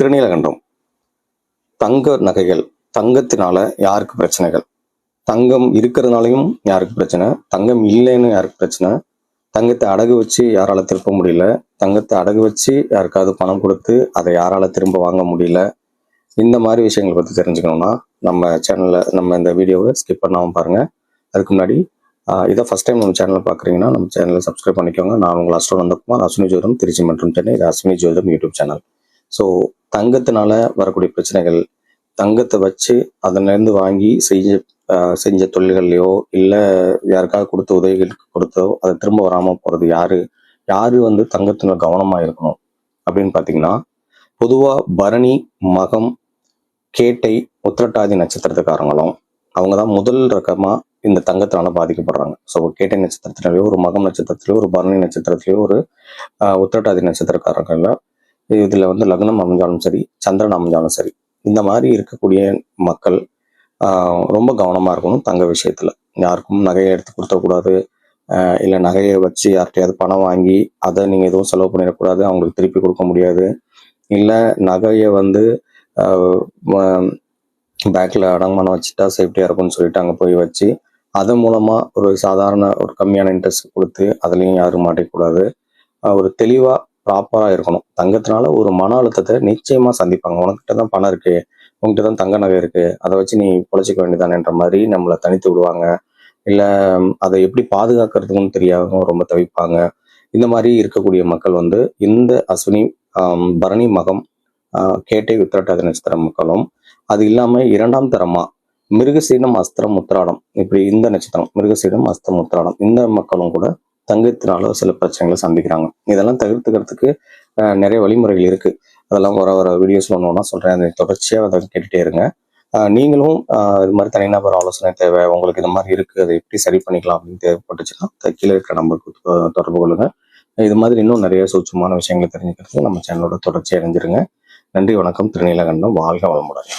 திருநீலகண்டம் தங்க நகைகள் தங்கத்தினால யாருக்கு பிரச்சனைகள்? தங்கம் இருக்கிறதுனாலையும் யாருக்கு பிரச்சனை? தங்கம் இல்லைன்னு யாருக்கு பிரச்சனை? தங்கத்தை அடகு வச்சு யாரால திருப்ப முடியல? தங்கத்தை அடகு வச்சு யாருக்காவது பணம் கொடுத்து அதை யாரால திரும்ப வாங்க முடியல? இந்த மாதிரி விஷயங்களை பற்றி தெரிஞ்சுக்கணும்னா நம்ம சேனலில் நம்ம இந்த வீடியோவை ஸ்கிப் பண்ணாமல் பாருங்கள் அதுக்கு முன்னாடி இதை ஃபஸ்ட் டைம் நம்ம சேனல் பார்க்குறீங்கன்னா நம்ம சேனலை சப்ஸ்கிரைப் பண்ணிக்கோங்க. நான் உங்கள் அஸ்ட்ரோ நந்தகுமார் அஸ்வினி ஜோதம் திருச்சி மற்றும் சென்னை இது Ashwini Jotham YouTube channel so தங்கத்தினால வரக்கூடிய பிரச்சனைகள் தங்கத்தை வச்சு அதிலேருந்து வாங்கி செஞ்ச செஞ்ச தொழில்கள்லையோ இல்லை யாருக்காவது கொடுத்த உதவிகளுக்கு கொடுத்தோ அதை திரும்ப வராமல் போகிறது யாரு? யாரு வந்து தங்கத்தின கவனமாக இருக்கணும்? அப்படின்னு பார்த்தீங்கன்னா பொதுவாக பரணி மகம் கேட்டை உத்திரட்டாதி நட்சத்திரத்துக்காரங்களும் அவங்க தான் முதல் ரகமாக இந்த தங்கத்தினால பாதிக்கப்படுறாங்க. ஸோ கேட்டை நட்சத்திரத்திலேயோ ஒரு மகம் நட்சத்திரத்திலேயோ ஒரு பரணி நட்சத்திரத்திலேயோ ஒரு உத்திரட்டாதி நட்சத்திரக்காரங்களில் இதில் வந்து லக்னம் அமைஞ்சாலும் சரி சந்திரன் அமைஞ்சாலும் சரி இந்த மாதிரி இருக்கக்கூடிய மக்கள் ரொம்ப கவனமாக இருக்கணும் தங்க விஷயத்தில். யாருக்கும் நகையை எடுத்து கொடுத்துடக்கூடாது. இல்லை நகையை வச்சு யார்கிட்டயாவது பணம் வாங்கி அதை நீங்கள் எதுவும் செலவு பண்ணிடக்கூடாது. அவங்களுக்கு திருப்பி கொடுக்க முடியாது. இல்லை நகையை வந்து பேக்கில் அடமானம் வச்சுட்டா சேஃப்டியாக இருக்கும்னு சொல்லிட்டு அங்கே போய் வச்சு அதன் மூலமாக ஒரு சாதாரண ஒரு கம்மியான இன்ட்ரெஸ்ட் கொடுத்து அதுலேயும் யாரும் மாட்டிக்கக்கூடாது. ஒரு தெளிவாக ப்ராப்பராக இருக்கணும். தங்கத்தினால ஒரு மன அழுத்தத்தை நிச்சயமாக சந்திப்பாங்க. உனக்கிட்ட தான் பணம் இருக்கு. உன்கிட்ட தான் தங்க நகை இருக்கு. அதை வச்சு நீ பொழைச்சிக்க வேண்டியதானன்ற மாதிரி நம்மளை தனித்து விடுவாங்க. இல்லை அதை எப்படி பாதுகாக்கிறதுக்கும் தெரியாம ரொம்ப தவிப்பாங்க. இந்த மாதிரி இருக்கக்கூடிய மக்கள் வந்து இந்த அஸ்வினி பரணி மகம் கேட்டை உத்திரட்டாதி நட்சத்திர மக்களும் அது இல்லாமல் இரண்டாம் தரமா மிருகசீனம் அஸ்திரம் உத்திராடம் இப்படி இந்த நட்சத்திரம் மிருகசீனம் அஸ்திரம் உத்திராடம் இந்த மக்களும் கூட தங்கத்தினாலோ சில பிரச்சனைகளை சந்திக்கிறாங்க. இதெல்லாம் தவிர்த்துக்கிறதுக்கு நிறைய வழிமுறைகள் இருக்குது அதெல்லாம் வர வர வீடியோஸில் ஒன்று சொல்கிறேன் அதை தொடர்ச்சியாக அதை கேட்டுகிட்டே இருங்க. நீங்களும் இது மாதிரி தனிநபர் ஆலோசனை தேவை உங்களுக்கு இந்த மாதிரி இருக்குது அதை எப்படி சரி பண்ணிக்கலாம் அப்படின்னு தேவைப்பட்டுச்சுன்னா கீழே இருக்கிற நம்பருக்கு தொடர்பு கொள்ளுங்க. இது மாதிரி இன்னும் நிறைய சூட்சமான விஷயங்களை தெரிஞ்சுக்கிறதுக்கு நம்ம சேனலோட தொடர்ச்சி அடைஞ்சிருங்க. நன்றி வணக்கம். திருநீலகண்டம். வாழ்க வளமுடன்.